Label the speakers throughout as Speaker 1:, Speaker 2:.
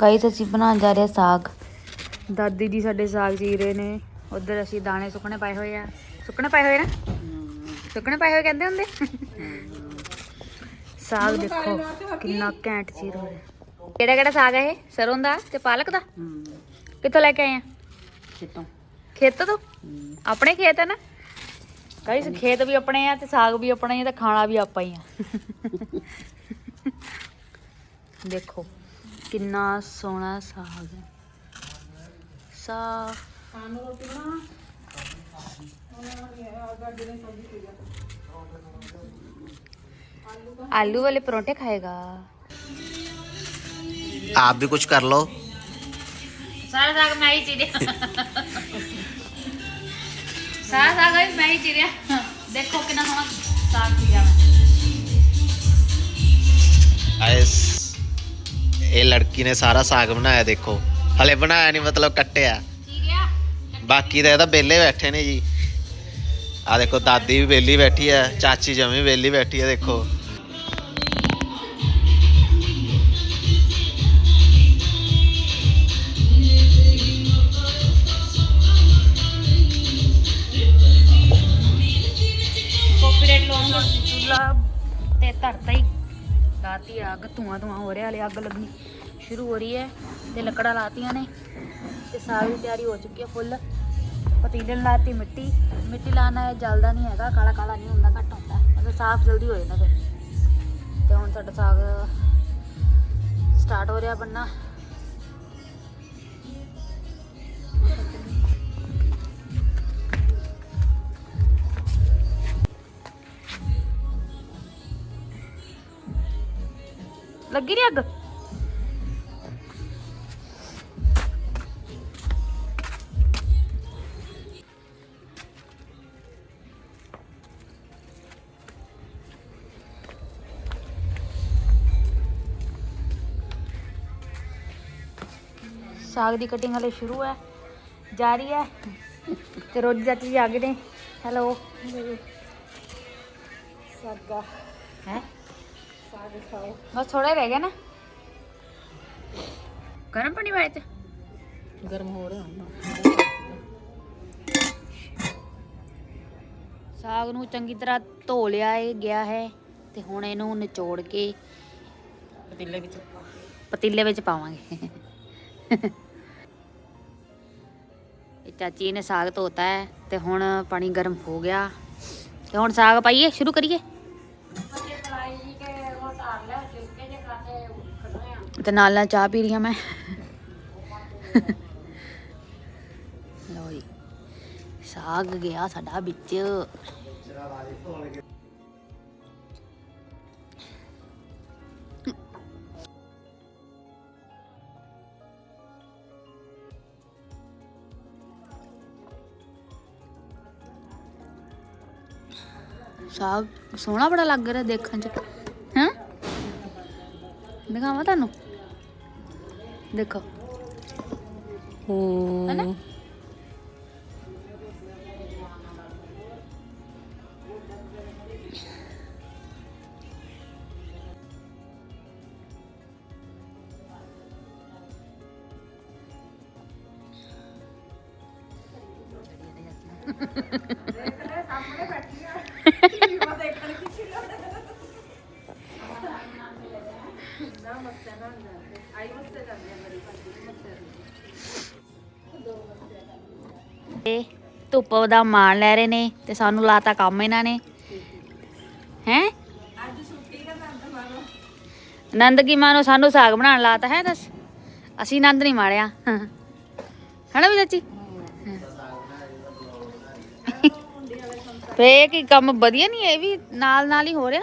Speaker 1: Guys ਅਸੀਂ ਬਣਾਉਣ ਜਾ ਰਹੇ ਸਾਗ। ਦਾਦੀ ਜੀ ਸਾਡੇ ਸਾਗ ਚੀਰ ਰਹੇ ਨੇ। ਉਧਰ ਅਸੀਂ ਦਾਣੇ ਸੁੱਕਣੇ ਪਾਏ ਹੋਏ ਆ। ਸੁੱਕਣੇ ਪਾਏ ਹੋਏ ਨਾ? ਸੁੱਕਣੇ ਪਾਏ ਹੋਏ ਕਹਿੰਦੇ ਹੁੰਦੇ? ਸਾਗ ਦੇਖੋ ਕਿੰਨਾ ਘੈਂਟ ਚੀਰ ਹੋਇਆ ਕਿਹੜਾ ਕਿਹੜਾ ਸਾਗ ਹੈ ਇਹ? ਸਰੋਂ ਦਾ ਤੇ ਪਾਲਕ ਦਾ? ਕਿੱਥੋਂ ਲੈ ਕੇ ਆਏ ਆ?
Speaker 2: ਖੇਤੋਂ।
Speaker 1: ਖੇਤ ਤੋਂ? ਆਪਣੇ ਖੇਤ ਹੈ ਨਾ? ਗਾਈਸ ਖੇਤ ਵੀ ਆਪਣੇ ਆ ਤੇ ਸਾਗ ਵੀ ਆਪਣਾ ਹੀ ਆ ਤੇ ਖਾਣਾ ਵੀ ਆਪਾਂ ਹੀ ਆ। ਦੇਖੋ। ਕਿੰਨਾ ਸੋਹਣਾ ਸਾਗ ਹੈ ਸਾਗ ਆਲੂ ਵਾਲੇ ਪਰੌਂਠੇ ਖਾਏਗਾ
Speaker 3: आप भी कुछ कर लो
Speaker 1: ਸਾਰਾ ਸਾਗ ਮੈਂ ਹੀ ਚੀਰਿਆ ਸਾਰਾ ਸਾਗ ਵੀ ਮੈਂ ਹੀ ਚੀਰਿਆ ਦੇਖੋ ਕਿੰਨਾ ਸੋਹਣਾ ਸਾਗ ਚੀਰਿਆ ਮੈਂ
Speaker 3: ਇਸ ਇਹ ਲੜਕੀ ਨੇ ਸਾਰਾ ਸਾਗ ਬਣਾਇਆ, ਦੇਖੋ। ਹਲੇ ਬਣਾਇਆ ਨਹੀਂ ਮਤਲਬ ਕੱਟਿਆ। ਬਾਕੀ ਤਾਂ ਇਹ ਤਾਂ ਵਿਹਲੇ ਬੈਠੇ ਨੇ ਜੀ। ਆ ਦੇਖੋ, ਦਾਦੀ ਵੀ ਵਿਹਲੀ ਬੈਠੀ ਹੈ ਚਾਚੀ ਜਮੀ ਵਿਹਲੀ ਬੈਠੀ ਹੈ ਦੇਖੋ।
Speaker 1: ਅੱਗ, ਧੂਆਂ ਧੂਆਂ ਹੋ ਰਿਹਾ, ਹਲੇ ਅੱਗ ਲੱਗਣੀ ਸ਼ੁਰੂ ਹੋ ਰਹੀ ਹੈ ਤੇ ਲੱਕੜਾਂ ਲਾਤੀਆਂ ਨੇ ਤੇ ਸਾਗ ਦੀ ਤਿਆਰੀ ਹੋ ਚੁੱਕੀ ਹੈ ਫੁੱਲ। ਪਤੀਲੇ ਨੂੰ ਲਾਤੀ ਮਿੱਟੀ ਮਿੱਟੀ ਲਾਣਾ ਹੈ ਜਲਦਾ ਨਹੀਂ ਹੈਗਾ, ਕਾਲਾ ਕਾਲਾ ਨਹੀਂ ਹੁੰਦਾ, ਘੱਟ ਹੁੰਦਾ, ਮਤਲਬ ਸਾਫ਼ ਜਲਦੀ ਹੋ ਜਾਂਦਾ ਫਿਰ। ਤੇ ਹੁਣ ਸਾਡਾ ਸਾਗ ਸਟਾਰਟ ਹੋ ਰਿਹਾ ਬੰਨਾ ਲੱਗੀ ਨਹੀਂ ਅੱਗ? ਸਾਗ ਦੀ ਕਟਿੰਗ ਹਲੇ ਸ਼ੁਰੂ ਹੈ ਜਾਰੀ ਹੈ ਤੇ ਰੋਜੀ ਚਾਚੀ ਜੀ ਆ ਗਏ ਨੇ। ਹੈਲੋ ਸਾਗਾ। ਹੈ? ਬਸ ਥੋੜਾ ਹੀ ਰਹਿ ਗਿਆ ਨਾ। ਗਰਮ ਪਾਣੀ ਪਾਇਆ ਤੇ।
Speaker 2: ਗਰਮ ਹੋ ਰਿਹਾ
Speaker 1: ਸਾਗ ਨੂੰ ਚੰਗੀ ਤਰ੍ਹਾਂ ਧੋ ਲਿਆ ਹੈ ਗਿਆ ਹੈ ਤੇ ਹੁਣ ਇਹਨੂੰ ਨਿਚੋੜ ਕੇ
Speaker 2: ਪਤੀਲੇ ਵਿੱਚ
Speaker 1: ਪਤੀਲੇ ਵਿੱਚ ਪਾਵਾਂਗੇ। ਇਹ ਚਾਚੀ ਨੇ ਸਾਗ ਧੋਤਾ ਹੈ ਤੇ ਹੁਣ ਪਾਣੀ ਗਰਮ ਹੋ ਗਿਆ। ਤੇ ਹੁਣ ਸਾਗ ਪਾਈਏ ਸ਼ੁਰੂ ਕਰੀਏ? ਤੇ ਨਾਲ ਨਾਲ ਚਾਹ ਪੀ ਰਹੀ ਹਾਂ ਮੈਂ। ਲਓ ਜੀ, ਸਾਗ ਗਿਆ ਸਾਡਾ ਵਿੱਚ। ਸਾਗ ਸੋਹਣਾ ਬੜਾ ਲੱਗ ਰਿਹਾ ਦੇਖਣ ਚ। ਹਾਂ? ਦਿਖਾਵਾਂ ਤੁਹਾਨੂੰ? ਦੇਖੋ
Speaker 2: ਹੂੰ
Speaker 1: ਤੇ ਧੁੱਪ ਦਾ ਮਾਣ ਲੈ ਰਹੇ ਨੇ ਤੇ ਸਾਨੂੰ ਲਾਤਾ ਕੰਮ ਇਹਨਾਂ ਨੇ। ਹੈ? ਨੰਦ ਕੀ ਮਾਨੋ, ਸਾਨੂੰ ਸਾਗ ਬਣਾਉਣ ਲਾਤਾ, ਹੈ ਦੱਸ? ਅਸੀਂ ਨੰਦ ਨਹੀਂ ਮਾਰਿਆ। ਹਣਾ ਵੀ ਚਾਚੀ? ਫੇ ਕੀ ਕੰਮ ਵਧੀਆ ਨਹੀਂ, ਇਹ ਵੀ ਨਾਲ ਨਾਲ ਹੀ ਹੋ ਰਿਹਾ।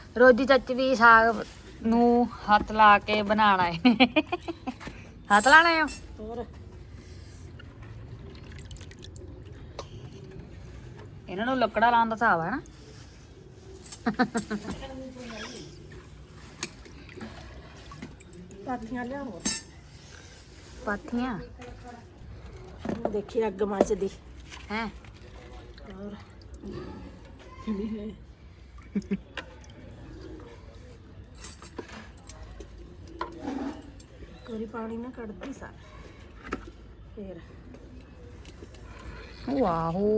Speaker 1: ਰੋਜੀ ਚਾਚੀ ਵੀ ਸਾਗ ਨੂੰ ਹੱਥ ਲਾ ਕੇ ਬਣਾਣਾ ਹੈ। ਹੱਥ ਲਾਣਾ ਹੈ
Speaker 2: ਹੋਰ।
Speaker 1: ਇਹਨਾਂ ਨੂੰ ਲੱਕੜਾ ਲਾਉਣ ਦਾ ਹਿਸਾਬ ਹੈ ਨਾ।
Speaker 2: ਪਾਥੀਆਂ ਲਿਆ ਹੋਰ।
Speaker 1: ਪਾਥੀਆਂ?
Speaker 2: ਦੇਖੀ ਅੱਗ ਮੱਚਦੀ।
Speaker 1: ਹੈ?
Speaker 2: ਹੋਰ। ਕੋਰੀ ਪਾਣੀ ਨਾ ਕੱਢਦੀ ਸਾ ਫੇਰ
Speaker 1: ਵਾਹੋ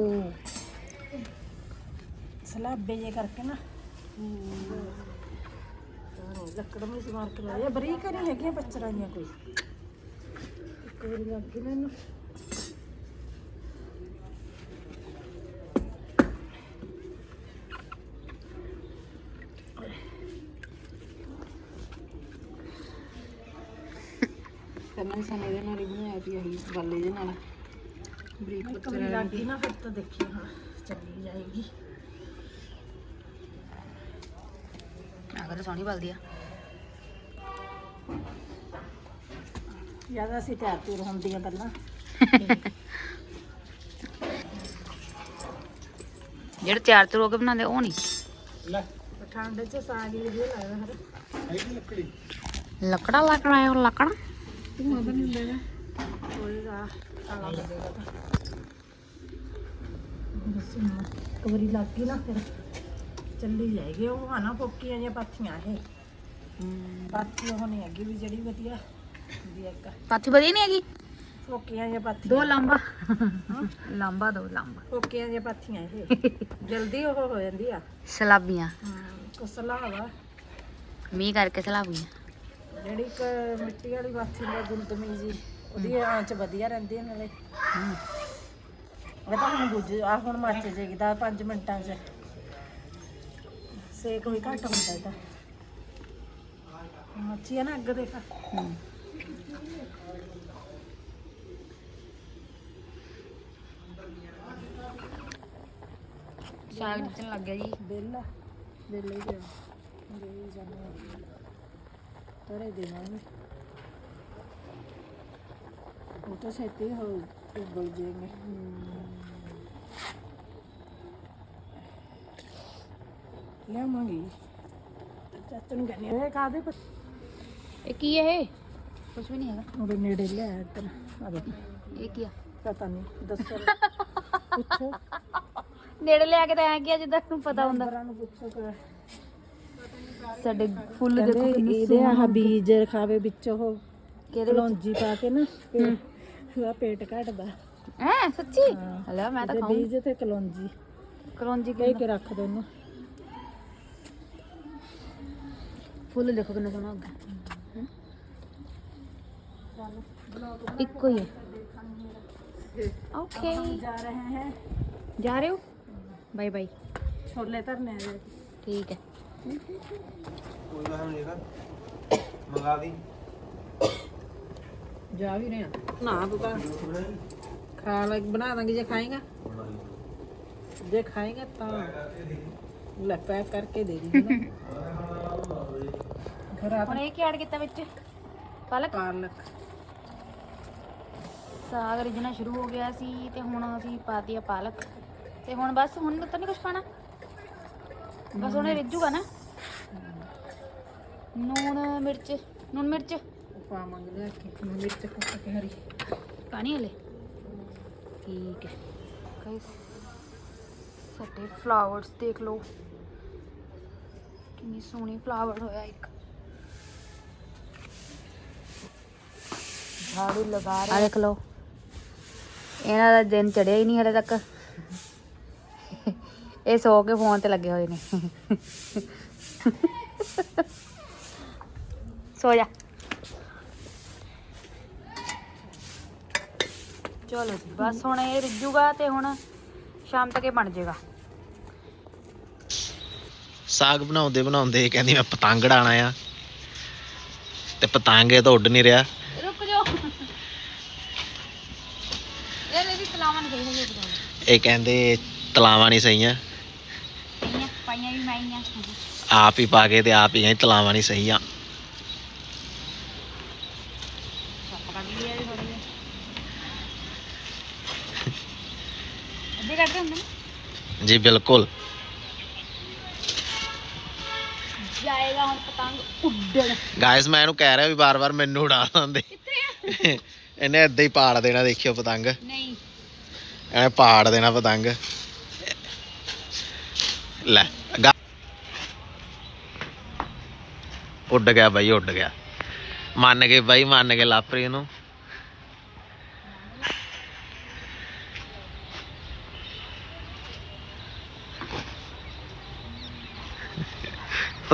Speaker 2: ਸਲਾਬੇ ਜੇ ਕਰਕੇ ਨਾ ਲੱਕੜ ਨੂੰ ਸਮਾਰ ਕੇ ਲਾਇਆ ਬਰੀਕ ਨਹੀਂ ਹੈਗੀਆਂ ਪੱਚਰਾਂ ਕੋਈ ਇੱਕ ਵਾਰੀ ਲੱਗ ਗਈ ਨਾ ਇਹਨੂੰ
Speaker 4: ਪਹਿਲਾਂ ਵੀ ਸਾਨੂੰ ਇਹਦੇ ਨਾਲ ਹੀ ਅਸੀਂ ਗੱਲੇ ਦੇ ਨਾਲ। ਬਰੀਕ
Speaker 2: ਲੱਗ ਗਈ ਨਾ ਫਿਰ ਤਾਂ ਦੇਖੀ ਹਾਂ ਚੱਲੀ ਜਾਏਗੀ।
Speaker 1: ਅਗਰ ਸੋਹਣੀ ਬਲਦੀ ਆ।
Speaker 2: ਜ਼ਿਆਦਾ ਅਸੀਂ ਤਿਆਰ ਤਿਉਰ ਹੁੰਦੀਆਂ ਪਹਿਲਾਂ
Speaker 1: ਜਿਹੜੇ ਚਾਰ ਤੇ ਰੋਕੇ ਬਣਾਉਂਦੇ ਉਹ ਨਹੀਂ।
Speaker 2: ਠੰਡ ਚ ਸਾਗ ਹੀ ਵਧੀਆ ਲੱਗਦਾ ਹਰ।
Speaker 1: ਲੱਕੜਾ। ਲੱਕੜਾ ਹੈ ਉਹ ਲੱਕੜਾ।
Speaker 2: ਹੋਏਗਾ ਕਾਲਾ ਲੱਗੇਗਾ ਤਾਂ ਬਸ ਹੁਣ ਇੱਕ ਵਾਰੀ ਲੱਗ ਗਈ ਨਾ ਫਿਰ। ਚੱਲੀ ਜਾਏਗੀ ਉਹ ਆ ਨਾ ਜਿਹੀਆਂ ਪਾਥੀਆਂ ਇਹ। ਪਾਥੀ ਉਹ ਨਹੀਂ ਹੈਗੀ ਵੀ ਜਿਹੜੀ ਵਧੀਆ ਹੁੰਦੀ ਹੈ ਇੱਕ।
Speaker 1: ਪਾਥੀ ਵਧੀਆ ਨਹੀਂ ਹੈਗੀ?
Speaker 2: ਫੋਕੀਆਂ ਜਿਹੀਆਂ ਪਾਥੀਆਂ।
Speaker 1: ਦੋ ਲੰਬਾ। ਲੰਬਾ ਦੋ ਲੰਬਾ।
Speaker 2: ਫੋਕੀਆਂ ਜਿਹੀਆਂ ਪਾਥੀਆਂ ਇਹ। ਜਲਦੀ ਉਹ ਹੋ ਜਾਂਦੀ ਆ
Speaker 1: ਸਲਾਬੀਆਂ।
Speaker 2: ਕੁਸਲਾ ਹਵਾ
Speaker 1: ਮੀਂਹ ਕਰਕੇ ਸਲਾਬੀਆਂ।
Speaker 2: ਜਿਹੜੀ ਇੱਕ ਮਿੱਟੀ ਵਾਲੀ ਪਾਥੀ ਨੇ ਗੁੰਦਮੀ ਜੀ। ਉਹਦੀ ਆਂਚ ਵਧੀਆ ਰਹਿੰਦੀ ਹੈ ਨਾਲੇ। ਇਹ ਤਾਂ ਹੁਣ ਗੁੱਜ ਆ ਹੁਣ ਮੱਚ ਜੇਗੀ ਦਾ 5 ਮਿੰਟਾਂ 'ਚ। ਸੇਕ ਵੀ ਘੱਟ ਹੁੰਦਾ ਇਹਦਾ। ਮੱਛੀ ਹੈ ਨਾ ਅੱਗ ਦੇਖ।
Speaker 1: ਸਾਗ ਜਿੱਤਣ ਲੱਗ ਗਿਆ ਜੀ।
Speaker 2: ਬੇਲਾ ਬੇਲਾ ਹੀ ਪਿਆ ਦੇ ਹੀ ਜਾਣਾ। ਤਰੇ ਦੇਵਾਂਗੇ ਉਹ ਤਾਂ ਛੇਤੀ ਹੋ ਉਬਲ ਜਾਏਗੇ ਲਿਆਵਾਂਗੇ ਚਾਚਾ ਨੂੰ ਕਹਿੰਦੇ ਇਹ ਕਾਦੇ ਪਰ
Speaker 1: ਇਹ ਕੀ ਹੈ ਇਹ ਕੁਝ ਵੀ ਨਹੀਂ ਹੈਗਾ
Speaker 2: ਉਹਦੇ ਨੇੜੇ ਲੈ ਆ ਇੱਧਰ ਆ ਦੇ
Speaker 1: ਇਹ ਕੀ ਆ
Speaker 2: ਪਤਾ ਨਹੀਂ ਦੱਸੋ ਪੁੱਛੋ
Speaker 1: ਨੇੜੇ ਲਿਆ ਕੇ ਤਾਂ ਐ ਕੀ ਜਿੱਦਾਂ ਨੂੰ ਪਤਾ ਹੁੰਦਾ
Speaker 2: ਬਰਾਂ ਨੂੰ ਪੁੱਛੋ ਕਿ
Speaker 1: ਸਾਡੇ ਫੁੱਲ ਦੇਖੋ
Speaker 2: ਇਹਦੇ ਆਹ ਬੀਜ ਖਾਵੇ ਵਿੱਚ ਉਹ
Speaker 1: ਕਿਹਦੇ
Speaker 2: ਕਲੌਂਜੀ ਪਾ ਕੇ ਨਾ ਉਹਦਾ ਪੇਟ ਘਟਦਾ
Speaker 1: ਹੈ ਸੱਚੀ
Speaker 2: ਹਾਂ।
Speaker 1: ਹਲੇ ਮੈਂ ਤਾਂ
Speaker 2: ਇਹਦੇ
Speaker 1: ਖਾਉਂ
Speaker 2: ਬੀਜ ਤੇ ਕਲੌਂਜੀ
Speaker 1: ਕਰੌਂਜੀ
Speaker 2: ਕਹਿ ਕੇ ਰੱਖ ਦੋ ਇਹਨੂੰ
Speaker 1: ਫੁੱਲ ਦੇਖੋ ਕਿੰਨਾ ਸੋਹਣਾ ਹੁੰਦਾ ਇੱਕੋ ਹੀ ਹੈ ਓਕੇ
Speaker 2: ਜਾ ਰਹੇ ਹੈ
Speaker 1: ਜਾ ਰਹੇ ਹੋ ਬਾਏ ਬਾਏ
Speaker 2: ਛੋਲੇ ਧਰਨੇ ਆ
Speaker 1: ਠੀਕ ਹੈ
Speaker 3: ਕੋਈ ਗੱਲ ਨਹੀਂ ਮੰਗਾ ਦੀ
Speaker 2: ਜਾ ਵੀ ਰਹੇ ਨਾ ਤੂੰ ਤਾਂ ਖਾ ਲੈ ਬਣਾ ਦਾਂਗੇ ਜੇ ਖਾਏਗਾ। ਜੇ ਖਾਏਗਾ ਤਾਂ ਲੈ ਪੈਕ ਕਰਕੇ ਦੇ ਦੀ। ਘਰ ਆ।
Speaker 1: ਹੁਣ ਇਹ ਕੀ ਐਡ ਕੀਤਾ ਵਿੱਚ? ਪਾਲਕ?
Speaker 2: ਪਾਲਕ।
Speaker 1: ਸਾਗ ਰਿਜਣਾ ਸ਼ੁਰੂ ਹੋ ਗਿਆ ਸੀ ਤੇ ਹੁਣ ਅਸੀਂ ਪਾਤੀ ਆ ਪਾਲਕ। ਤੇ ਹੁਣ ਬਸ ਹੁਣ ਤਾਂ ਨਹੀਂ ਕੁਝ ਪਾਣਾ ਬਸ ਹੁਣ ਇਹ ਰਿੱਝੂਗਾ ਨਾ। ਨੂਣ ਮਿਰਚ ਨੂਣ ਮਿਰਚ।
Speaker 2: ਪਾਵਾਂਗੇ ਲੈ ਕੇ ਮਿਰਚ ਕੱਟ ਕੇ ਹਰੀ।
Speaker 1: ਪਾਣੀ ਹਲੇ? ਠੀਕ ਹੈ। ਗਾਇਸ ਸਾਡੇ ਫਲਾਵਰਸ ਦੇਖ ਲਓ। ਕਿੰਨੀ ਸੋਹਣੀ ਫਲਾਵਰ ਹੋਇਆ ਇੱਕ। ਝਾੜੂ ਲਗਾ ਰਹੇ ਆ। ਦੇਖ ਲਓ। ਇਹਨਾਂ ਦਾ ਦਿਨ ਚੜਿਆ ਹੀ ਨਹੀਂ ਹਲੇ ਤੱਕ। ਇਹ ਸੋ ਕੇ ਫੋਨ ਤੇ ਲੱਗੇ ਹੋਏ ਨੇ। ਸੋ ਜਾ। ਚਲੋ ਜੀ। ਬਸ ਹੁਣ ਇਹ ਰਿੱਝੂਗਾ ਤੇ ਹੁਣ ਸ਼ਾਮ ਤੱਕ ਇਹ ਬਣ ਜਾਏਗਾ
Speaker 3: ਸਾਗ ਬਣਾਉਂਦੇ ਬਣਾਉਂਦੇ ਕਹਿੰਦੀ ਮੈਂ ਪਤੰਗ ਡਾਣਾ ਆ ਤੇ ਪਤੰਗੇ ਤਾਂ ਉੱਡ ਨਹੀਂ ਰਿਹਾ।
Speaker 1: ਰੁਕ ਜਾਓ। ਇਹ ਮੇਰੀ ਤਲਾਵਾਂ ਨਹੀਂ ਗਈ
Speaker 3: ਇਹ ਕਹਿੰਦੇ ਤਲਾਵਾਂ ਨਹੀਂ ਸਹੀਆਂ।
Speaker 1: ਪਾਈਆਂ ਪਾਈਆਂ ਵੀ ਮਾਈਆਂ
Speaker 3: ਆਪ ਹੀ ਪਾ ਕੇ ਤੇ ਆਪ ਹੀ ਤਲਾਵਾਂ ਨਹੀਂ ਸਹੀ ਆ
Speaker 1: ਸੱਪ ਕੱਢ ਲਿਆ ਜੀ ਥੋੜੀ ਅੱਧੇ ਕੱਢਦੇ ਹੁੰਦੇ ਨੇ
Speaker 3: ਜੀ ਬਿਲਕੁਲ।
Speaker 1: ਜਾਏਗਾ ਹੁਣ ਪਤੰਗ ਉੱਡਣ।
Speaker 3: ਗਾਇਸ ਮੈਂ ਇਹਨੂੰ ਕਹਿ ਰਿਹਾ ਵੀ ਬਾਰ-ਬਾਰ ਮੈਨੂੰ ਉਡਾ ਦਿੰਦੇ।
Speaker 1: ਕਿੱਥੇ
Speaker 3: ਇਹਨੇ ਏਦਾਂ ਹੀ ਪਾੜ ਦੇਣਾ ਦੇਖਿਓ ਪਤੰਗ।
Speaker 1: ਨਹੀਂ।
Speaker 3: ਐ ਪਾੜ ਦੇਣਾ ਪਤੰਗ। ਲੈ ਗਾ- ਉੱਡ ਗਿਆ ਬਾਈ ਉੱਡ ਗਿਆ। ਮੰਨ ਗਏ ਬਾਈ ਮੰਨ ਗਏ ਲਾਪਰੀ ਨੂੰ।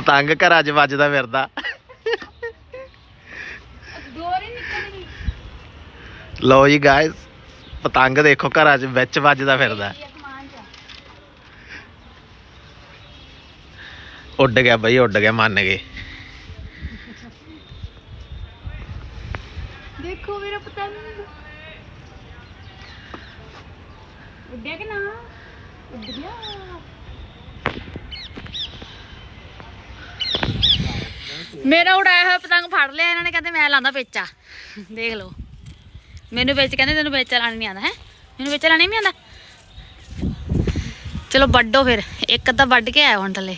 Speaker 3: ਪਤੰਗ ਘਰਾਂ 'ਚ ਵੱਜਦਾ ਫਿਰਦਾ।
Speaker 1: ਨਿਕਲਣੀ
Speaker 3: ਲਓ ਜੀ ਗਾਇਸ ਪਤੰਗ ਦੇਖੋ ਘਰਾਂ 'ਚ ਵਿੱਚ ਵੱਜਦਾ ਫਿਰਦਾ।
Speaker 1: ਚ
Speaker 3: ਉੱਡ ਗਿਆ ਬਾਈ ਉੱਡ ਗਿਆ ਮੰਨ ਗਏ।
Speaker 1: ਦੇਖੋ ਮੇਰਾ ਪਤੰਗ ਉੱਡਿਆ ਕਿ ਨਾ? ਉੱਡ ਗਿਆ। ਮੇਰਾ ਉਡਾਇਆ ਹੋਇਆ ਪਤੰਗ ਫੜ ਲਿਆ ਇਹਨਾਂ ਨੇ ਕਹਿੰਦੇ ਮੈਂ ਲਾਂਦਾ ਪੇਚਾ। ਦੇਖ ਲਓ। ਮੈਨੂੰ ਵਿੱਚ ਕਹਿੰਦੇ ਤੈਨੂੰ ਪੇਚਾ ਲਾਣਾ ਨਹੀਂ ਆਉਂਦਾ ਹੈ? ਮੈਨੂੰ ਪੇਚਾ ਲਾਣਾ ਨਹੀਂ ਆਉਂਦਾ? ਚਲੋ ਵੱਡੋ ਫਿਰ ਇੱਕ ਤਾਂ ਵੱਢ ਕੇ ਆਇਆ ਹੁਣ ਥੱਲੇ।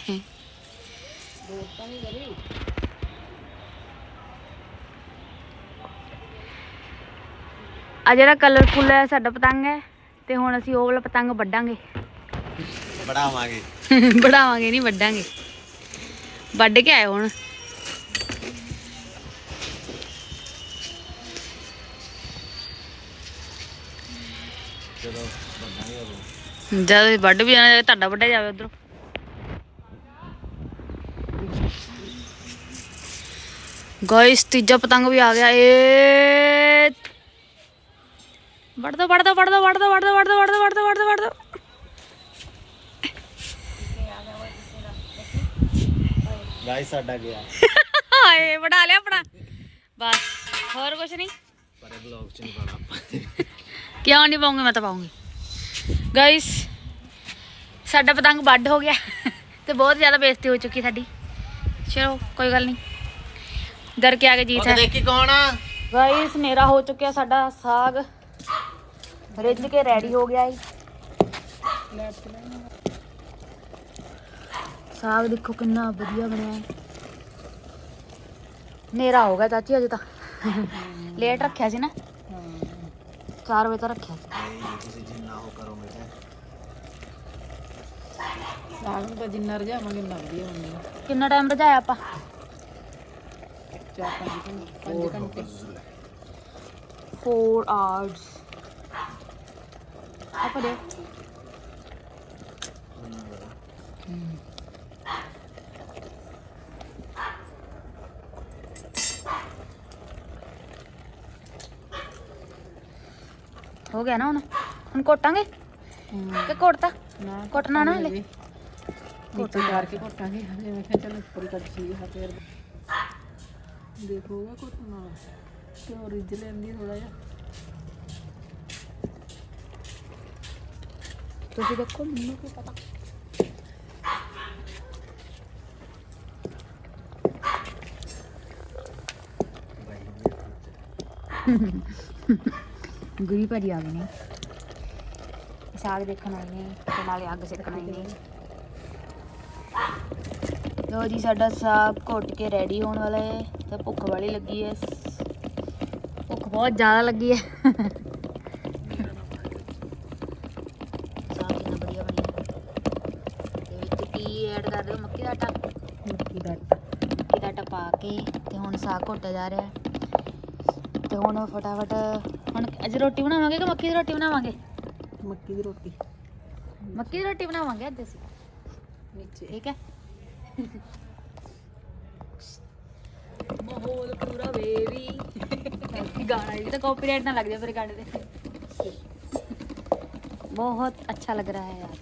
Speaker 1: ਆ ਜਿਹੜਾ ਕਲਰਫੁੱਲ ਹੈ ਸਾਡਾ ਪਤੰਗ ਹੈ ਤੇ ਹੁਣ ਅਸੀਂ ਉਹ ਵਾਲਾ ਪਤੰਗ ਵੱਢਾਂਗੇ।
Speaker 3: ਬੜਾਵਾਂਗੇ
Speaker 1: ਬੜਾਵਾਂਗੇ ਨਹੀਂ ਵੱਢਾਂਗੇ। ਵੱਢ ਕੇ ਆਏ ਹੁਣ। ਜਦ ਅਸੀਂ ਵੱਢ ਵੀ ਜਾਣਾ ਤੁਹਾਡਾ ਵੱਢਿਆ ਜਾਵੇ ਉਧਰੋਂ। ਗਾਇਸ ਤੀਜਾ ਪਤੰਗ ਵੀ ਆ ਗਿਆ ਏ ਵੱਢ ਦੋ ਵੱਢ ਦੋ ਵੱਢ ਦੋ ਵੱਢ ਦੋ ਵੱਢ ਦੋ ਵੱਢ ਦੋ ਵੱਢ ਦੋ ਵੱਢ ਦੋ ਵੱਢ ਦੋ ਵੱਢ ਦੋ।
Speaker 3: ਗਾਇਸ ਸਾਡਾ ਗਿਆ।
Speaker 1: ਹਾਏ ਵੜਾ ਲਿਆ ਆਪਣਾ। ਬਸ ਹੋਰ ਕੁਛ ਨਹੀਂ?
Speaker 3: ਪਰ ਇਹ ਬਲੌਗ 'ਚ ਨਹੀਂ ਪਾਣਾ
Speaker 1: ਕਿਉਂ ਨਹੀਂ ਪਾਉਂਗੀ? ਮੈਂ ਤਾਂ ਪਾਉਂਗੀ। ਗਾਇਸ ਸਾਡਾ ਪਤੰਗ ਵੱਢ ਹੋ ਗਿਆ। ਤੇ ਬਹੁਤ ਜ਼ਿਆਦਾ ਬੇਇੱਜ਼ਤੀ ਹੋ ਚੁੱਕੀ ਸਾਡੀ। ਚਲੋ ਕੋਈ ਗੱਲ ਨਹੀਂ। ਡਰ ਕੇ ਆਗੇ ਜੀਤ ਹੈ।
Speaker 3: ਦੇਖੀ ਕੌਣ ਆ?
Speaker 1: ਗਾਇਸ ਮੇਰਾ ਹੋ ਚੁੱਕਿਆ ਸਾਡਾ ਸਾਗ। ਰਿੱਝ ਕੇ ਰੈਡੀ ਹੋ ਗਿਆ ਈ। ਸਾਗ ਦੇਖੋ ਕਿੰਨਾ ਵਧੀਆ ਬਣਿਆ। ਹੈ ਨੇਰਾ ਹੋ ਗਿਆ ਚਾਚੀ ਅਜੇ ਤਾਂ। ਲੇਟ ਰੱਖਿਆ ਸੀ ਨਾ। 4 ਵਜੇ ਤਾਂ ਰੱਖਿਆ ਸੀ
Speaker 3: ਤੁਸੀਂ ਜਿੰਨਾ ਉਹ ਕਰੋਗੇ ਤੇ
Speaker 2: ਸਾਗ ਨੂੰ ਤਾਂ ਜਿੰਨਾ ਰਜਾਵਾਂਗੇ ਨਾ ਵਧੀਆ ਬਣਨੀ
Speaker 1: ਕਿੰਨਾ ਟਾਈਮ ਰਜਾਇਆ ਆਪਾਂ
Speaker 2: ਚਾਰ ਪੰਜ ਘੰਟੇ ਪੰਜ ਘੰਟੇ
Speaker 1: 4 ਆਵਰਸ ਆਪਾਂ ਦੇ ਹੋ ਗਿਆ ਨਾ ਹੁਣ। ਹੁਣ ਕੋਟਾਂਗੇ ਕਿ ਕੋਟਤਾ
Speaker 2: ਨਾ
Speaker 1: ਕੋਟਣਾ ਨਾ ਹਲੇ।
Speaker 2: ਨੀਚੇ ਕਰਕੇ ਘੋਟਾਂਗੇ। ਹਲੇ ਮੈਂ ਕਿਹਾ ਚਲ ਉੱਪਰ ਕੱਟ ਸੀ ਹਾਂ ਫੇਰ। ਦੇਖੋਗਾ ਘੋਟਣਾ। ਕਿਉਂ ਰਿੱਝ ਲੈਂਦੀ ਥੋੜਾ ਜਿਹਾ।
Speaker 1: ਤੁਸੀਂ ਦੇਖੋ ਮੈਨੂੰ ਕੀ ਪਤਾ। ਗੁਰੀ ਭਾਜੀ ਆ ਗਏ ਨੇ। ਸਾਗ ਦੇਖਣ ਆਏ ਨੇ ਤੇ ਨਾਲੇ ਅੱਗ ਸੇਕਣ ਆਏ ਨੇ। ਲੋ ਜੀ ਸਾਡਾ ਸਾਗ ਘੁੱਟ ਕੇ ਰੈਡੀ ਹੋਣ ਵਾਲਾ ਹੈ ਤੇ ਭੁੱਖ ਵਾਲੀ ਲੱਗੀ ਹੈ। ਭੁੱਖ ਬਹੁਤ ਜ਼ਿਆਦਾ ਲੱਗੀ ਹੈ। ਸਾਗ ਕਿੰਨਾ ਵਧੀਆ ਬਣਿਆ ਤੇ ਵਿੱਚ ਕੀ ਐਡ ਕਰ ਦਿਓ ਮੱਕੀ ਦਾ ਆਟਾ।
Speaker 2: ਮੱਕੀ ਦਾ ਆਟਾ।
Speaker 1: ਮੱਕੀ ਦਾ ਆਟਾ ਪਾ ਕੇ ਤੇ ਹੁਣ ਸਾਗ ਘੋਟਿਆ ਜਾ ਰਿਹਾ ਤੇ ਹੁਣ ਫਟਾਫਟ ਹੁਣ ਅੱਜ ਰੋਟੀ ਬਣਾਵਾਂਗੇ ਕਿ ਮੱਕੀ ਦੀ ਰੋਟੀ ਬਣਾਵਾਂਗੇ
Speaker 2: ਮੱਕੀ ਦੀ ਰੋਟੀ
Speaker 1: ਮੱਕੀ ਦੀ ਰੋਟੀ ਬਣਾਵਾਂਗੇ ਅੱਜ ਅਸੀਂ
Speaker 2: ਨੀਚੇ
Speaker 1: ਠੀਕ ਹੈ ਮਾਹੌਲ ਪੂਰਾ ਬੇਬੀ ਗਾਣਾ ਇਹ ਤਾਂ ਕਾਪੀਰਾਈਟ ਨਾ ਲੱਗ ਜਾਏ ਮੇਰੇ ਗਾਣੇ ਤੇ ਬਹੁਤ अच्छा लग रहा है यार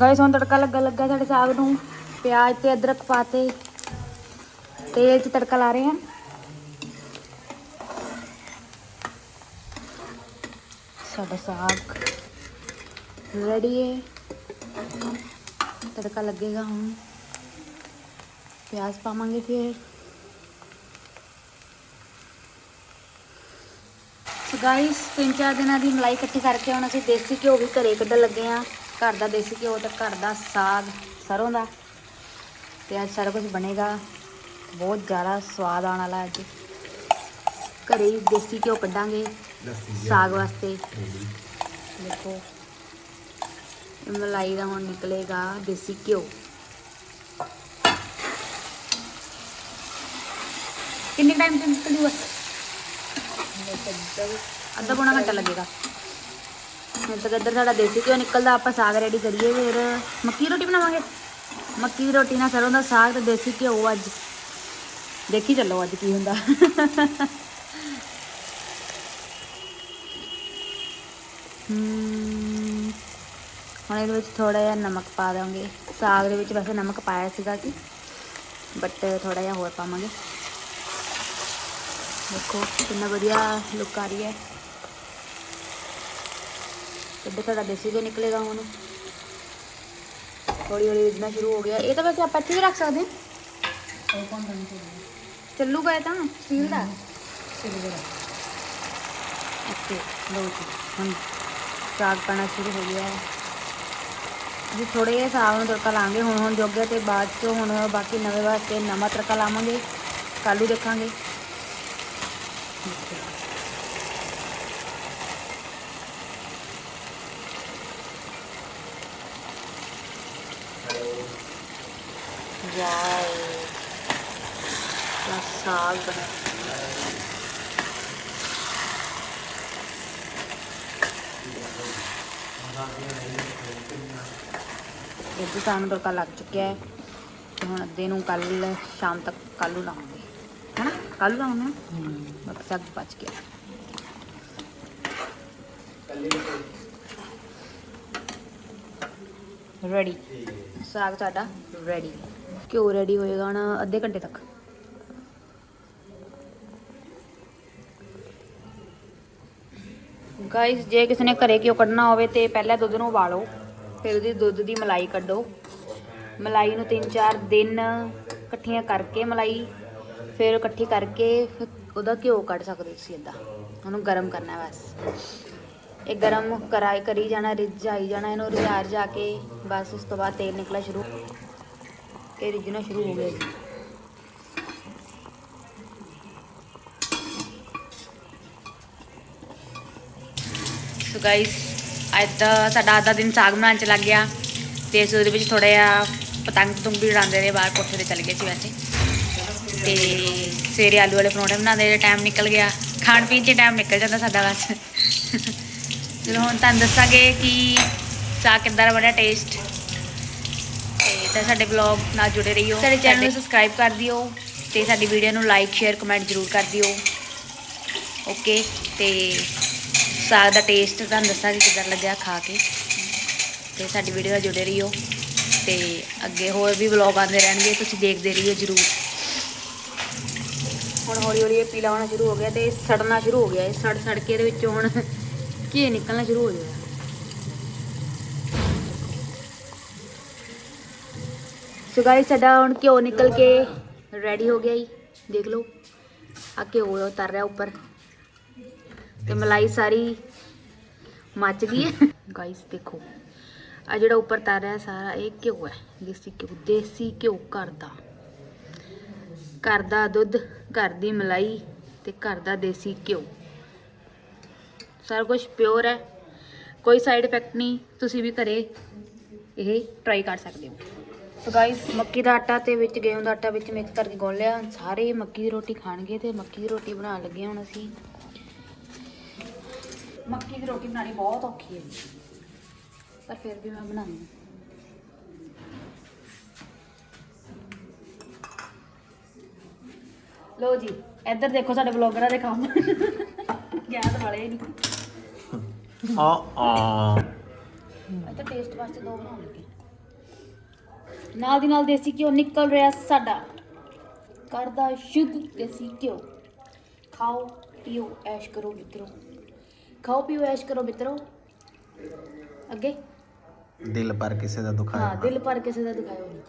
Speaker 1: ਗਾਇਸ, ਹੁਣ ਤੜਕਾ ਲੱਗਾ ਲੱਗਾ ਸਾਡੇ ਸਾਗ ਨੂੰ। ਪਿਆਜ਼ ਤੇ ਅਦਰਕ ਪਾਤੇ ਤੇਲ 'ਚ ਤੜਕਾ ਲਾ ਰਹੇ ਹਾਂ। ਸਾਡਾ ਸਾਗ ਰੈਡੀ ਹੈ। ਤੜਕਾ ਲੱਗੇਗਾ ਹੁਣ। ਪਿਆਜ਼ ਪਾਵਾਂਗੇ ਫਿਰ। ਸੋ ਗਾਇਸ, ਤਿੰਨ ਚਾਰ ਦਿਨਾਂ ਦੀ ਮਲਾਈ ਇਕੱਠੀ ਕਰਕੇ ਹੁਣ ਅਸੀਂ ਦੇਸੀ ਘਿਓ ਵੀ ਘਰੇ ਕੱਢਣ ਲੱਗੇ ਆ ਘਰ ਦਾ ਦੇਸੀ ਘਿਓ ਤੇ ਘਰ ਦਾ ਸਾਗ ਸਰੋਂ ਦਾ। ਤੇ ਅੱਜ ਸਾਰਾ ਕੁਝ ਬਣੇਗਾ। ਬਹੁਤ ਜ਼ਿਆਦਾ ਸਵਾਦ ਆਉਣ ਵਾਲਾ ਅੱਜ। ਘਰੇ ਹੀ ਦੇਸੀ ਘਿਓ ਕੱਢਾਂਗੇ ਸਾਗ ਵਾਸਤੇ। ਦੇਖੋ ਮਲਾਈ ਦਾ ਹੁਣ ਨਿਕਲੇਗਾ ਦੇਸੀ ਘਿਓ। ਕਿੰਨੇ ਟਾਈਮ ਤੇ ਨਿਕਲੂਗਾ? ਅੱਧਾ ਪੌਣਾ ਘੰਟਾ ਲੱਗੇਗਾ। ਹੁਣ ਤੱਕ ਇੱਧਰ ਸਾਡਾ ਦੇਸੀ ਘਿਓ ਨਿਕਲਦਾ, ਆਪਾਂ ਸਾਗ ਰੈਡੀ ਕਰੀਏ ਫਿਰ। ਮੱਕੀ ਦੀ ਰੋਟੀ ਬਣਾਵਾਂਗੇ? ਮੱਕੀ ਦੀ ਰੋਟੀ ਨਾਲ ਸਰੋਂ ਦਾ ਸਾਗ ਤੇ ਦੇਸੀ ਘਿਓ ਅੱਜ। ਦੇਖੀ ਚੱਲੋ ਅੱਜ ਕੀ ਹੁੰਦਾ। ਹੁਣ ਇਹਦੇ ਵਿੱਚ ਥੋੜਾ ਜਿਹਾ ਨਮਕ ਪਾ ਦਾਂਗੇ। ਸਾਗ ਦੇ ਵਿੱਚ ਵੈਸੇ ਨਮਕ ਪਾਇਆ ਸੀਗਾ ਕਿ ਬਟ ਥੋੜਾ ਜਿਹਾ ਹੋਰ ਪਾਵਾਂਗੇ। ਦੇਖੋ, ਕਿੰਨਾ ਵਧੀਆ ਲੁੱਕ ਆ ਰਹੀ ਹੈ। ਇੱਧਰ ਸਾਡਾ ਦੇਸੀ ਘਿਓ ਨਿਕਲੇਗਾ ਹੁਣ। ਹੌਲੀ ਹੌਲੀ ਰਿੱਝਣਾ ਸ਼ੁਰੂ ਹੋ ਗਿਆ। ਇਹ ਤਾਂ ਵੈਸੇ ਆਪਾਂ ਇੱਥੇ ਵੀ ਰੱਖ ਸਕਦੇ ਹਾਂ। ਚੱਲੂਗਾ ਇਹ ਤਾਂ ਸਟੀਲ ਦਾ? ਓਕੇ ਲਓ ਜੀ ਹੁਣ ਸਾਗ ਪਾਣਾ ਸ਼ੁਰੂ ਹੋ ਗਿਆ। ਹੈ ਜੀ ਥੋੜੇ ਜਿਹੇ ਸਾਗ ਨੂੰ ਤੜਕਾ ਲਾਵਾਂਗੇ ਹੁਣ ਹੁਣ ਜੋਗੇ ਤੇ ਬਾਅਦ ਚ ਹੁਣ ਬਾਕੀ ਨਵੇਂ ਵਾਸਤੇ ਨਵਾਂ ਤੜਕਾ ਲਾਵਾਂਗੇ। ਕੱਲ੍ਹ ਨੂੰ ਦੇਖਾਂਗੇ ਉੱਪਰ ਇੱਥੇ ਤਾਂ ਤੜਕਾ ਲੱਗ ਚੁੱਕਿਆ ਹੈ ਤੇ ਹੁਣ ਅੱਧੇ ਨੂੰ ਕੱਲ ਸ਼ਾਮ ਤੱਕ ਕੱਲ ਨੂੰ ਲਾਉਂਗੇ ਹੈਨਾ? ਕੱਲ ਨੂੰ ਲਾਉਣਾ ਬਾਕੀ ਸਭ ਬਚ ਗਿਆ ਰੈਡੀ ਸਾਗ ਸਾਡਾ ਰੈਡੀ ਕਿਉਂ ਰੈਡੀ ਹੋਏਗਾ ਨਾ ਅੱਧੇ ਘੰਟੇ ਤੱਕ। ਗਾਇਸ ਜੇ ਕਿਸੇ ਨੇ ਘਰੇ ਘਿਓ ਕੱਢਣਾ ਹੋਵੇ ਤੇ ਪਹਿਲਾਂ ਦੁੱਧ ਨੂੰ ਉਬਾਲੋ, ਫਿਰ ਉਹਦੀ ਦੁੱਧ ਦੀ ਮਲਾਈ ਕੱਢੋ। ਮਲਾਈ ਨੂੰ 3-4 ਦਿਨ ਇਕੱਠੀਆਂ ਕਰਕੇ ਮਲਾਈ, ਫਿਰ ਇਕੱਠੀ ਕਰਕੇ ਫਿਰ ਉਹਦਾ ਘਿਓ ਕੱਢ ਸਕਦੇ ਤੁਸੀਂ ਇਦਾਂ ਉਹਨੂੰ ਗਰਮ ਕਰਨਾ ਬਸ। ਇਹ ਗਰਮ ਕਰਾਈ, ਕਰੀ ਜਾਣਾ, ਰਿਝਾਈ ਜਾਣਾ, ਇਹਨੂੰ ਰਿਝਾ ਜਾ ਕੇ ਬਸ ਉਸ ਤੋਂ ਬਾਅਦ ਤੇਲ ਨਿਕਲਣਾ ਸ਼ੁਰੂ। ਇਹ ਰਿਝਣਾ ਸ਼ੁਰੂ ਹੋ ਗਿਆ ਜੀ। ਸੋ ਗਾਇਸ ਅੱਜ ਤਾਂ ਸਾਡਾ ਅੱਧਾ ਦਿਨ ਸਾਗ ਬਣਾਉਣ ਚ ਲੱਗ ਗਿਆ ਤੇ ਅਸੀਂ ਉਹਦੇ ਵਿੱਚ ਥੋੜਾ ਜਿਹਾ ਪਤੰਗ ਪਤੰਗ ਵੀ ਉਡਾਉਂਦੇ ਰਹੇ ਬਾਹਰ ਕੋਠੇ ਤੇ ਚੱਲ ਗਏ ਸੀ ਵੈਸੇ। ਤੇ ਸਵੇਰੇ ਆਲੂ ਵਾਲੇ ਪਰੌਂਠੇ ਬਣਾਉਂਦੇ ਟਾਈਮ ਨਿਕਲ ਗਿਆ। ਖਾਣ ਪੀਣ 'ਚ ਟਾਈਮ ਨਿਕਲ ਜਾਂਦਾ ਸਾਡਾ ਬਸ। ਚਲੋ ਹੁਣ ਤੁਹਾਨੂੰ ਦੱਸਾਂਗੇ ਕਿ ਸਾਗ ਕਿੱਦਾਂ ਦਾ ਬਣਿਆ ਟੇਸਟ ਤੇ ਤਾਂ ਸਾਡੇ ਵਲੌਗ ਨਾਲ ਜੁੜੇ ਰਹੀਓ। ਸਾਡੇ ਚੈਨਲ ਨੂੰ ਸਬਸਕ੍ਰਾਈਬ ਕਰ ਦਿਓ ਤੇ ਸਾਡੀ ਵੀਡੀਓ ਨੂੰ ਲਾਈਕ ਸ਼ੇਅਰ ਕਮੈਂਟ ਜ਼ਰੂਰ ਕਰ ਦਿਓ। ਓਕੇ ਤੇ ਸਾਗ ਦਾ ਟੇਸਟ ਤੁਹਾਨੂੰ ਦੱਸਾਂਗੇ ਕਿੱਦਾਂ ਲੱਗਿਆ ਖਾ ਕੇ। ਤੇ ਸਾਡੀ ਵੀਡੀਓ ਨਾਲ ਜੁੜੇ ਰਹੀਓ। ਤੇ ਅੱਗੇ ਹੋਰ ਵੀ ਵਲੌਗ ਆਉਂਦੇ ਰਹਿਣਗੇ, ਤੁਸੀਂ ਦੇਖਦੇ ਰਹੀਓ ਜ਼ਰੂਰ। ਹੁਣ ਹੌਲੀ ਹੌਲੀ ਇਹ ਪੀਲਾ ਹੋਣਾ ਸ਼ੁਰੂ ਹੋ ਗਿਆ ਤੇ ਸੜਨਾ ਸ਼ੁਰੂ ਹੋ ਗਿਆ। ਇਹ ਸੜ ਸੜ ਕੇ ਇਹਦੇ ਵਿੱਚੋਂ ਹੁਣ ਘੀ ਨਿਕਲਣਾ ਸ਼ੁਰੂ ਹੋ ਗਿਆ ਸੋ ਗਾਇਸ ਸਾਡਾ ਹੁਣ ਘਿਓ ਨਿਕਲ ਕੇ ਰੈਡੀ ਹੋ ਗਿਆ ਜੀ। ਦੇਖ ਲਓ। ਆ ਘਿਓ ਉਤਰ ਰਿਹਾ ਉੱਪਰ। ਤੇ ਮਲਾਈ ਸਾਰੀ ਮੱਚ ਗਈ ਹੈ। ਗਾਇਸ ਦੇਖੋ ਆ ਜਿਹੜਾ ਉੱਪਰ ਤਰ ਰਿਹਾ ਸਾਰਾ, ਇਹ ਘਿਓ ਹੈ। ਦੇਸੀ ਘਿਓ ਦੇਸੀ ਘਿਓ ਘਰ ਦਾ ਘਰ ਦਾ ਦੁੱਧ, ਘਰ ਦੀ ਮਲਾਈ ਤੇ ਘਰ ਦਾ ਦੇਸੀ ਘਿਓ। ਸਾਰਾ ਕੁਝ ਪਿਓਰ ਹੈ। ਕੋਈ ਸਾਈਡ ਇਫੈਕਟ ਨਹੀਂ, ਤੁਸੀਂ ਵੀ ਘਰੇ ਇਹ ਟਰਾਈ ਕਰ ਸਕਦੇ ਹੋ। ਸੋ ਗਾਇਸ ਮੱਕੀ ਦਾ ਆਟਾ ਤੇ ਵਿੱਚ ਗੇਹੂੰ ਦਾ ਆਟਾ ਵਿੱਚ ਮਿਕਸ ਕਰਕੇ ਗੁੰਨ ਲਿਆ। ਸਾਰੇ ਮੱਕੀ ਦੀ ਰੋਟੀ ਖਾਣਗੇ ਤੇ ਮੱਕੀ ਦੀ ਰੋਟੀ ਬਣਾਉਣ ਲੱਗੇ ਹੁਣ ਅਸੀਂ। ਮੱਕੀ ਦੀ ਰੋਟੀ ਬਣਾਉਣੀ ਬਹੁਤ ਔਖੀ ਹੈ। ਪਰ ਫਿਰ ਵੀ ਮੈਂ ਬਣਾਉਂਦੀ ਹਾਂ। ਲੋ ਜੀ ਇੱਧਰ ਦੇਖੋ ਸਾਡੇ ਬਲੌਗਰਾਂ ਦੇ ਕੰਮ। ਗੈਸ ਵਾਲੇ ਨਹੀਂ।
Speaker 3: ਆ ਆ
Speaker 1: ਇਹ ਤਾਂ ਟੇਸਟ ਵਾਸਤੇ ਦੋ ਬਣਾਉਣ ਲੱਗੇ। ਨਾਲ ਦੀ ਨਾਲ ਦੇਸੀ ਘਿਓ ਨਿਕਲ ਰਿਹਾ ਸਾਡਾ। ਘਰ ਦਾ ਸ਼ੁੱਧ ਦੇਸੀ ਘਿਓ। ਖਾਓ ਪੀਓ ਐਸ਼ ਕਰੋ ਮਿੱਤਰੋ। ਖਾਓ ਪੀਓ ਐਸ਼ ਕਰੋ ਮਿੱਤਰੋ। ਅੱਗੇ।
Speaker 3: ਦਿਲ ਪਰ ਕਿਸੇ ਦਾ ਦੁਖਾਇਆ।
Speaker 1: ਹਾਂ ਦਿਲ ਭਰ ਕਿਸੇ ਦਾ ਦਿਖਾਇਓ ਨਹੀਂ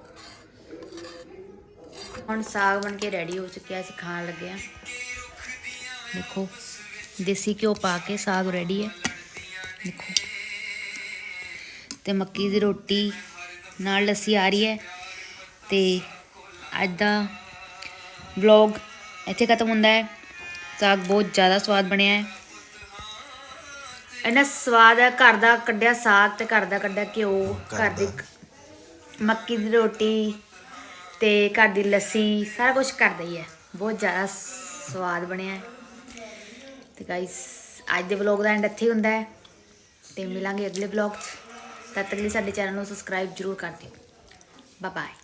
Speaker 1: ਹੁਣ ਸਾਗ ਬਣ ਕੇ ਰੈਡੀ ਹੋ ਚੁੱਕਿਆ ਅਸੀਂ ਖਾਣ ਲੱਗੇ ਆ ਦੇਖੋ ਦੇਸੀ ਘਿਓ ਪਾ ਕੇ ਸਾਗ ਰੈਡੀ ਹੈ। ਦੇਖੋ। ਤੇ ਮੱਕੀ ਦੀ ਰੋਟੀ ਨਾਲ ਲੱਸੀ ਆ ਰਹੀ ਹੈ। ਤੇ ਅੱਜ ਦਾ ਵਲੌਗ ਇੱਥੇ ਖਤਮ ਹੁੰਦਾ ਹੈ। ਸਾਗ ਬਹੁਤ ਜ਼ਿਆਦਾ ਸਵਾਦ ਬਣਿਆ ਹੈ। ਇਹਨਾਂ ਸਵਾਦ ਹੈ ਘਰ ਦਾ ਕੱਢਿਆ ਸਾਗ ਤੇ ਘਰ ਦਾ ਕੱਢਿਆ ਘਿਓ ਘਰ ਦੀ ਮੱਕੀ ਦੀ ਰੋਟੀ ਤੇ ਘਰ ਦੀ ਲੱਸੀ ਸਾਰਾ ਕੁਝ ਘਰ ਦਾ ਹੀ ਹੈ ਬਹੁਤ ਜ਼ਿਆਦਾ ਸਵਾਦ ਬਣਿਆ। ਹੈ ਤੇ ਗਾਇਸ ਅੱਜ ਦੇ ਵਲੌਗ ਦਾ ਐਂਡ ਇੱਥੇ ਹੁੰਦਾ ਹੈ। ਤੇ ਮਿਲਾਂਗੇ ਅਗਲੇ ਵਲੌਗ 'ਚ। ਤਦ ਤੱਕ ਲਈ ਸਾਡੇ ਚੈਨਲ ਨੂੰ ਸਬਸਕ੍ਰਾਈਬ ਜਰੂਰ ਕਰ ਦਿਓ। Bye bye